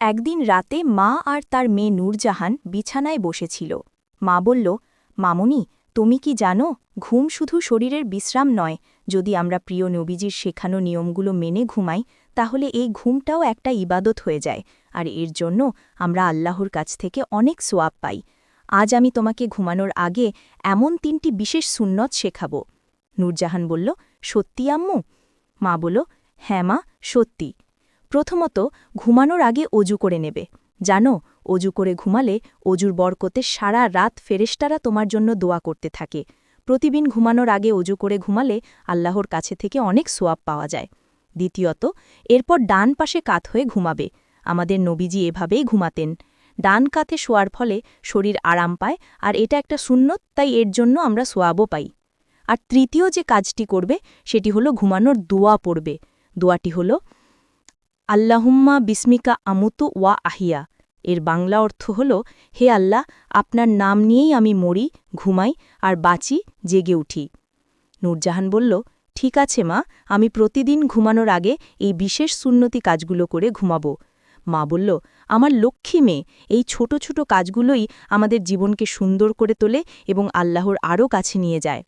একদিন রাতে মা আর তার মেয়ে নূরজাহান বিছানায় বসেছিল। মা বলল, মামুনি, তুমি কি জানো, ঘুম শুধু শরীরের বিশ্রাম নয়। যদি আমরা প্রিয় নবীজির শেখানো নিয়মগুলো মেনে ঘুমাই, তাহলে এই ঘুমটাও একটা ইবাদত হয়ে যায়। আর এর জন্য আমরা আল্লাহর কাছ থেকে অনেক সোয়াব পাই। আজ আমি তোমাকে ঘুমানোর আগে এমন তিনটি বিশেষ সুন্নত শেখাব। নূরজাহান বলল, সত্যি, আম্মু? মা বলল হ্যাঁ মা, সত্যি। প্রথমত ঘুমানোর আগে অজু করে নেবে। জানো, অজু করে ঘুমালে অজুর বরকতে সারা রাত ফেরেশতারা তোমার জন্য দোয়া করতে থাকে। প্রতিদিন ঘুমানোর আগে অজু করে ঘুমালে আল্লাহর কাছে থেকে অনেক সোয়াব পাওয়া যায়। দ্বিতীয়ত, এরপর ডান পাশে কাত হয়ে ঘুমাবে। আমাদের নবীজি এভাবেই ঘুমাতেন। ডান কাতে শোয়ার ফলে শরীর আরাম পায়, আর এটা একটা সুন্নত, তাই এর জন্য আমরা সোয়াবও পাই। আর তৃতীয় যে কাজটি করবে, সেটি হলো ঘুমানোর দোয়া পড়বে। দোয়াটি হলো আল্লাহুম্মা বিস্মিকা আমুতু ওয়া আহিয়া। এর বাংলা অর্থ হল, হে আল্লাহ, আপনার নাম নিয়েই আমি মরি, ঘুমাই আর বাঁচি, জেগে উঠি। নূরজাহান বলল, ঠিক আছে মা, আমি প্রতিদিন ঘুমানোর আগে এই বিশেষ সুন্নতি কাজগুলো করে ঘুমাবো। মা বলল, আমার লক্ষ্মী মেয়ে, এই ছোট ছোট কাজগুলোই আমাদের জীবনকে সুন্দর করে তোলে এবং আল্লাহর আরও কাছে নিয়ে যায়।